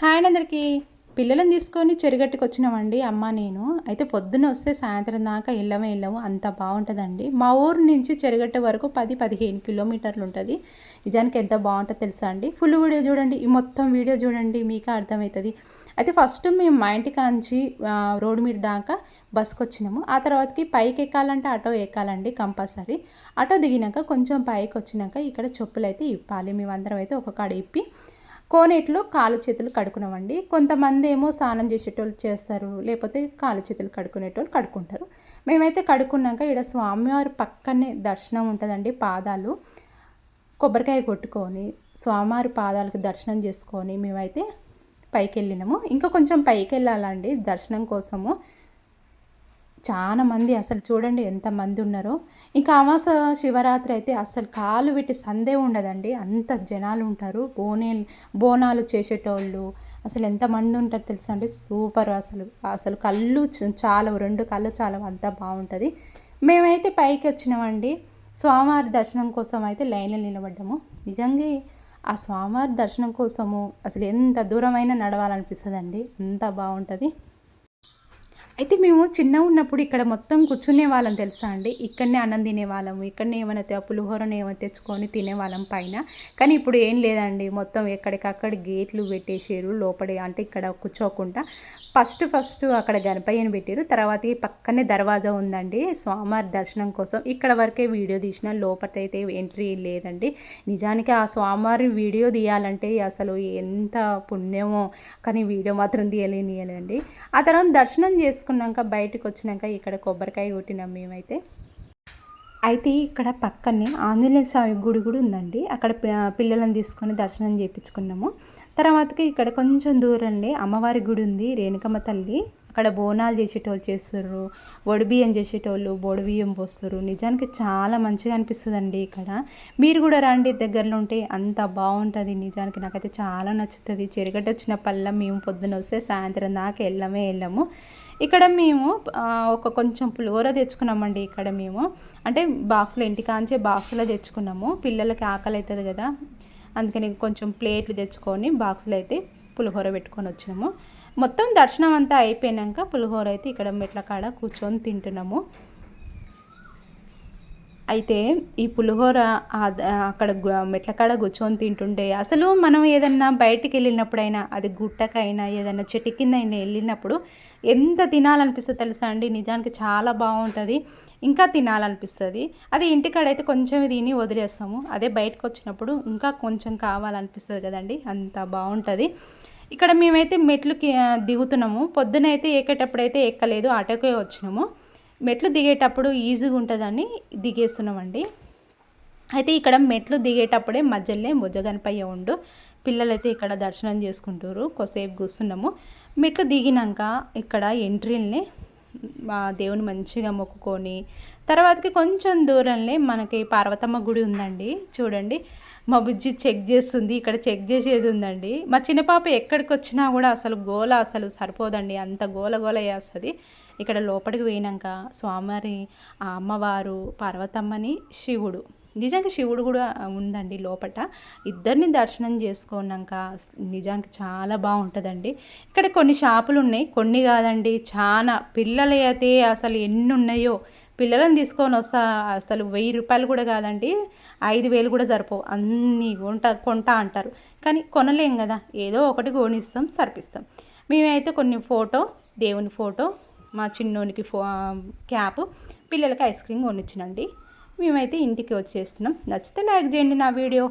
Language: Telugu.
హాయ్ అందరికీ. పిల్లలను తీసుకొని చెరుగట్టుకు వచ్చినామండి అమ్మ నేను. అయితే పొద్దున్న వస్తే సాయంత్రం దాకా వెళ్ళమే వెళ్ళము అంత బాగుంటుందండి. మా ఊరు నుంచి చెరుగట్ట వరకు పది పదిహేను కిలోమీటర్లు ఉంటుంది. నిజానికి ఎంత బాగుంటుందో తెలుసా అండి? ఫుల్ వీడియో చూడండి ఈ మొత్తం వీడియో చూడండి మీకు అర్థమవుతుంది. అయితే ఫస్ట్ మేము మా ఇంటి కాంచి రోడ్డు మీద దాకా బస్కి వచ్చినాము ఆ తర్వాతకి పైకి ఎక్కాలంటే ఆటో ఎక్కాలండి కంపల్సరీ. ఆటో దిగినాక కొంచెం పైకి వచ్చినాక ఇక్కడ చెప్పులు అయితే ఇప్పాలి. మేమందరం అయితే ఒక కాడ ఇప్పి కోనేటిలో కాలు చేతులు కడుకున్నామండి కొంతమంది ఏమో స్నానం చేసేటోళ్ళు చేస్తారు లేకపోతే కాలు చేతులు కడుకునేటోళ్ళు కడుక్కుంటారు. మేమైతే కడుక్కున్నాక ఇక్కడ స్వామివారి పక్కనే దర్శనం ఉంటుందండి పాదాలు. కొబ్బరికాయ కొట్టుకొని స్వామివారి పాదాలకు దర్శనం చేసుకొని మేమైతే పైకి వెళ్ళినాము ఇంకా కొంచెం పైకి వెళ్ళాలండి దర్శనం కోసము. చాలా మంది అసలు చూడండి ఎంతమంది ఉన్నారో. ఇంకా అమాస శివరాత్రి అయితే అసలు కాలు పెట్టి సందే ఉండదండి. అంత జనాలు ఉంటారు. బోనే బోనాలు చేసేటోళ్ళు అసలు ఎంతమంది ఉంటారు తెలుసా అండి? సూపర్ అసలు. అసలు కళ్ళు చాలా రెండు కళ్ళు చాలా అంతా బాగుంటుంది. మేమైతే పైకి వచ్చినామండి. స్వామివారి దర్శనం కోసం అయితే లైన్లో నిలబడ్డాము. నిజంగా ఆ స్వామివారి దర్శనం కోసము అసలు ఎంత దూరమైనా నడవాలనిపిస్తుందండి. అంత బాగుంటుంది. అయితే మేము చిన్న ఉన్నప్పుడు ఇక్కడ మొత్తం కూర్చునే వాళ్ళం తెలుసా అండి? ఇక్కడనే అన్నం తినేవాళ్ళము ఇక్కడనే ఏమైనా పులిహోరను ఏమైనా తెచ్చుకొని తినేవాళ్ళం పైన. కానీ ఇప్పుడు ఏం లేదండి మొత్తం ఎక్కడికక్కడ గేట్లు పెట్టేసారు లోపలి అంటే ఇక్కడ కూర్చోకుండా. ఫస్ట్ ఫస్ట్ అక్కడ గణపయ్యని పెట్టారు. తర్వాత పక్కనే దర్వాజా ఉందండి. స్వామివారి దర్శనం కోసం ఇక్కడ వరకే వీడియో తీసిన. లోపలైతే ఎంట్రీ లేదండి. నిజానికి ఆ స్వామివారి వీడియో తీయాలంటే అసలు ఎంత పుణ్యమో. కానీ వీడియో మాత్రం తీయలేనియలేండి ఆ తర్వాత దర్శనం చేసుకున్నాక బయటకు వచ్చినాక ఇక్కడ కొబ్బరికాయ కొట్టినాం మేమైతే. అయితే ఇక్కడ పక్కనే ఆంజనేయ స్వామి గుడి కూడా ఉందండి. అక్కడ పిల్లలను తీసుకొని దర్శనం చేయించుకున్నాము తర్వాతకి ఇక్కడ కొంచెం దూరంలో అమ్మవారి గుడి ఉంది రేణుకమ్మ తల్లి. అక్కడ బోనాలు చేసేటోళ్ళు చేస్తారు వడిబియ్యం చేసేటోళ్ళు బియ్యం పోస్తారు నిజానికి చాలా మంచిగా అనిపిస్తుందండి ఇక్కడ. మీరు కూడా రండి దగ్గరలో ఉంటే అంత బాగుంటుంది. నిజానికి నాకైతే చాలా నచ్చుతుంది. చెరుగడ్డ వచ్చిన పళ్ళ మేము పొద్దున వస్తే సాయంత్రం దాకా వెళ్ళమే వెళ్ళము. ఇక్కడ మేము ఒక కొంచెం పులిహోర తెచ్చుకున్నామండి ఇక్కడ మేము. అంటే బాక్స్లో ఇంటికాంచే బాక్స్లో తెచ్చుకున్నాము. పిల్లలకి ఆకలి అవుతుంది కదా. అందుకని కొంచెం ప్లేట్లు తెచ్చుకొని బాక్స్లో అయితే పులిహోర పెట్టుకొని వచ్చినాము మొత్తం దర్శనం అంతా అయిపోయాక పులిహోర అయితే ఇక్కడ మెట్ల కాడ కూర్చొని తింటున్నాము. అయితే ఈ పులిహోర అక్కడ మెట్ల కాడ కూర్చొని తింటుంటే అసలు మనం ఏదన్నా బయటికి వెళ్ళినప్పుడైనా అది గుట్టకైనా ఏదైనా చెట్టు కింద అయినా వెళ్ళినప్పుడు ఎంత తినాలనిపిస్తుంది తెలుసా అండి? నిజానికి చాలా బాగుంటుంది. ఇంకా తినాలనిపిస్తుంది. అది ఇంటికాడైతే కొంచెం తిని వదిలేస్తాము. అదే బయటకు వచ్చినప్పుడు ఇంకా కొంచెం కావాలనిపిస్తుంది కదండి? అంత బాగుంటుంది. ఇక్కడ మేమైతే మెట్లుకి దిగుతున్నాము పొద్దున అయితే ఎక్కేటప్పుడు అయితే ఎక్కలేదు ఆటోకే వచ్చినాము. మెట్లు దిగేటప్పుడు ఈజీగా ఉంటుందని దిగేస్తున్నామండి. అయితే ఇక్కడ మెట్లు దిగేటప్పుడే మధ్యలో భుజగనపయ్య ఉండు. పిల్లలైతే ఇక్కడ దర్శనం చేసుకుంటారు కొద్దిసేపు కూర్చున్నాము. మెట్లు దిగినాక ఇక్కడ ఎంట్రీల్ని మా దేవుని మంచిగా మొక్కుకొని తర్వాతకి కొంచెం దూరంలో మనకి పార్వతమ్మ గుడి ఉందండి. చూడండి మా బుజ్జి చెక్ చేస్తుంది ఇక్కడ చెక్ చేసేది ఉందండి. మా చిన్న పాప ఎక్కడికి వచ్చినా కూడా అసలు గోల అసలు సరిపోదండి. అంత గోల గోల వేస్తుంది ఇక్కడ లోపలికి పోయినాక స్వామివారి ఆ అమ్మవారు పార్వతమ్మని శివుడు. నిజానికి శివుడు కూడా ఉందండి లోపల ఇద్దరిని దర్శనం చేసుకున్నాక నిజానికి చాలా బాగుంటుందండి. ఇక్కడ కొన్ని షాపులు ఉన్నాయి. కొన్ని కాదండి చాలా పిల్లలు అయితే అసలు ఎన్ని ఉన్నాయో. పిల్లలను తీసుకొని వస్తా అసలు వెయ్యి రూపాయలు కూడా కాదండి ఐదు వేలు కూడా సరిపోవు. అన్నీ కొంట కొంటా అంటారు. కానీ కొనలేం కదా. ఏదో ఒకటి కొనిస్తాం సరిపిస్తాం. మేమైతే కొన్ని ఫోటో దేవుని ఫోటో మా చిన్నోనికి ఫో క్యాప్ పిల్లలకి ఐస్ క్రీమ్ కొనిచ్చినండి. మేమైతే ఇంటికి వచ్చేస్తున్నాం. నచ్చితే లైక్ చేయండి నా వీడియో.